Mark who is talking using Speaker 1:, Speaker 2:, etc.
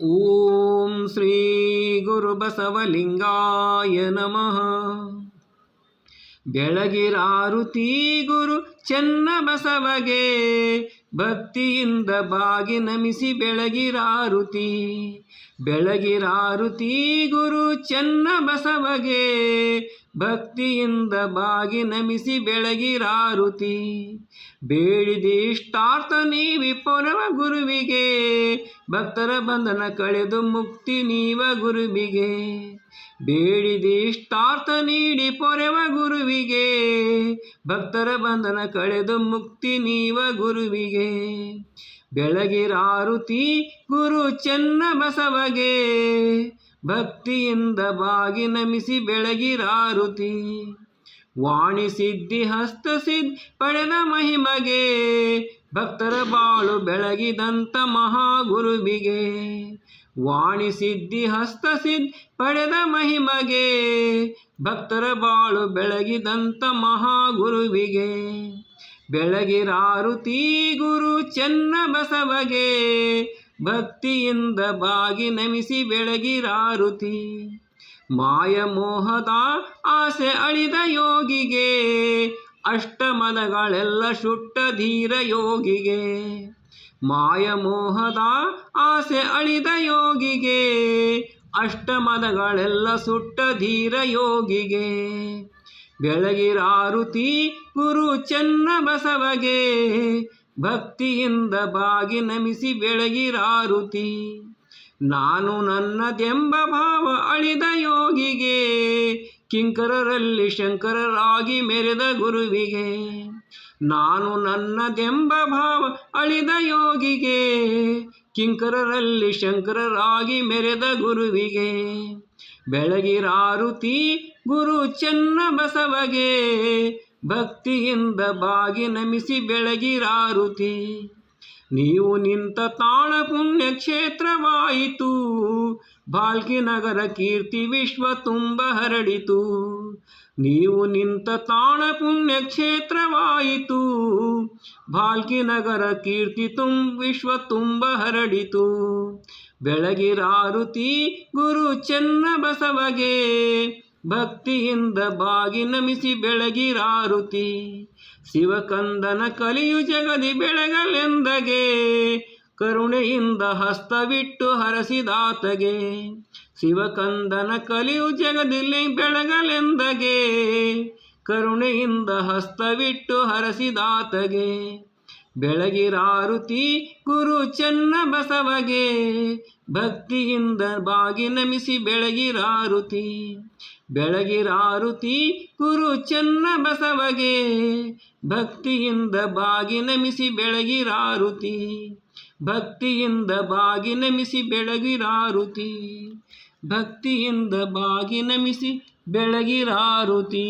Speaker 1: ಓಂ ಶ್ರೀ ಗುರು ಬಸವಲಿಂಗಾಯ ನಮಃ ಬೆಳಗಿರಾರುತಿ ಗುರು ಚೆನ್ನ ಬಸವಗೆ ಭಕ್ತಿಯಿಂದ ಬಾಗಿ ನಮಿಸಿ ಬೆಳಗಿರಾರುತಿ ಬೆಳಗಿರಾರುತಿ ಗುರು ಚೆನ್ನ ಬಸವಗೆ ಭಕ್ತಿಯಿಂದ ಬಾಗಿ ನಮಿಸಿ ಬೆಳಗಿರಾರುತಿ. ಬೇಡಿದಿಷ್ಟಾರ್ಥ ನೀವಿ ಪೊರವ ಗುರುವಿಗೆ, ಭಕ್ತರ ಬಂಧನ ಕಳೆದು ಮುಕ್ತಿ ನೀವ ಗುರುವಿಗೆ. ಬೇಡಿದಿಷ್ಟಾರ್ಥ ನೀಡಿ ಪೊರೆವ ಗುರುವಿಗೆ, ಭಕ್ತರ ಬಂಧನ ಕಳೆದು ಮುಕ್ತಿ ನೀವ ಗುರುವಿಗೆ. ಬೆಳಗಿರಾರುತಿ ಗುರು ಚೆನ್ನ ಬಸವಗೆ ಭಕ್ತಿಯಿಂದ ಬಾಗಿ ನಮಿಸಿ ಬೆಳಗಿರಾರುತಿ. ವಾಣಿ ಸಿದ್ಧಿ ಹಸ್ತ ಸಿದ್ಧಿ ಪಡೆದ ಮಹಿಮಗೆ. ಭಕ್ತರ ಬಾಳು ಬೆಳಗಿದಂತ ಮಹಾಗುರುವಿಗೆ. ವಾಣಿ ಸಿದ್ಧಿ ಹಸ್ತ ಸಿದ್ಧಿ ಪಡೆದ ಮಹಿಮಗೆ. ಭಕ್ತರ ಬಾಳು ಬೆಳಗಿದಂತ ಮಹಾಗುರುವಿಗೆ. ಬೆಳಗಿರಾರುತಿ ಗುರು ಚೆನ್ನ ಬಸವಗೆ ಭಕ್ತಿಯಿಂದ ಬಾಗಿ ನಮಿಸಿ ಬೆಳಗಿರಾರುತಿ ಮಾಯ ಮೋಹದ ಆಸೆ ಅಳಿದ ಯೋಗಿಗೆ ಅಷ್ಟಮದಗಳೆಲ್ಲ ಶುಟ್ಟ ಧೀರ ಯೋಗಿಗೆ. ಮಾಯ ಮೋಹದ ಆಸೆ ಅಳಿದ ಯೋಗಿಗೆ ಅಷ್ಟಮದಗಳೆಲ್ಲ ಸುಟ್ಟ ಧೀರ ಯೋಗಿಗೆ. ಬೆಳಗಿರಾರುತಿ ಗುರು ಚೆನ್ನ ಬಸವಗೆ ಭಕ್ತಿಯಿಂದ ಬಾಗಿ ನಮಿಸಿ ಬೆಳಗಿರಾರುತಿ. ನಾನು ನನ್ನದೆಂಬ ಭಾವ ಅಳಿದ ಯೋಗಿಗೆ, ಕಿಂಕರರಲ್ಲಿ ಶಂಕರರಾಗಿ ಮೆರೆದ ಗುರುವಿಗೆ. ನಾನು ನನ್ನದೆಂಬ ಭಾವ ಅಳಿದ ಯೋಗಿಗೆ, ಕಿಂಕರರಲ್ಲಿ ಶಂಕರರಾಗಿ ಮೆರೆದ ಗುರುವಿಗೆ. ಬೆಳಗಿರಾರುತಿ ಗುರು ಚೆನ್ನ ಬಸವಗೆ ಭಕ್ತಿಯಿಂದ ಬಾಗಿ ನಮಿಸಿ ಬೆಳಗಿರಾರುತಿ. ನೀವು ನಿಂತ ತಾಳ ಪುಣ್ಯ ಕ್ಷೇತ್ರವಾಯಿತು. ಬಾಲ್ಕಿ ನಗರ ಕೀರ್ತಿ ವಿಶ್ವ ತುಂಬ ಹರಡಿತು. ನೀವು ನಿಂತ ತಾಣ ಪುಣ್ಯ ಕ್ಷೇತ್ರವಾಯಿತು. ಬಾಲ್ಕಿ ನಗರ ಕೀರ್ತಿ ತುಂಬ ವಿಶ್ವ ತುಂಬ ಹರಡಿತು. ಬೆಳಗಿರಾರುತಿ ಗುರು ಚೆನ್ನ ಬಸವಗೆ ಭಕ್ತಿಯಿಂದ ಬಾಗಿ ನಮಿಸಿ ಬೆಳಗಿರಾರುತಿ. ಶಿವಕಂದನ ಕಲಿಯು ಜಗದಿ ಬೆಳಗಲೆಂದಗೆ ಕರುಣೆಯಿಂದ ಹಸ್ತವಿಟ್ಟು ಹರಸಿದಾತಗೆ. ಶಿವಕಂದನ ಕಲಿಯು ಜಗದಿಲ್ಲಿ ಬೆಳಗಲೆಂದಗೆ ಕರುಣೆಯಿಂದ ಹಸ್ತವಿಟ್ಟು ಹರಸಿದಾತಗೆ. ಬೆಳಗಿರಾರುತಿ ಗುರು ಚೆನ್ನ ಬಸವಗೆ, ಭಕ್ತಿಯಿಂದ ಬಾಗಿ ನಮಿಸಿ ಬೆಳಗಿರಾರುತಿ. ಬೆಳಗಿರಾರುತಿ ಗುರು ಚೆನ್ನ ಬಸವಗೆ, ಭಕ್ತಿಯಿಂದ ಬಾಗಿ ನಮಿಸಿ ಬೆಳಗಿರಾರುತಿ. ಭಕ್ತಿಯಿಂದ ಬಾಗಿ ನಮಿಸಿ ಬೆಳಗಿರಾರುತಿ. ಭಕ್ತಿಯಿಂದ ಬಾಗಿ ನಮಿಸಿ ಬೆಳಗಿರಾರುತಿ.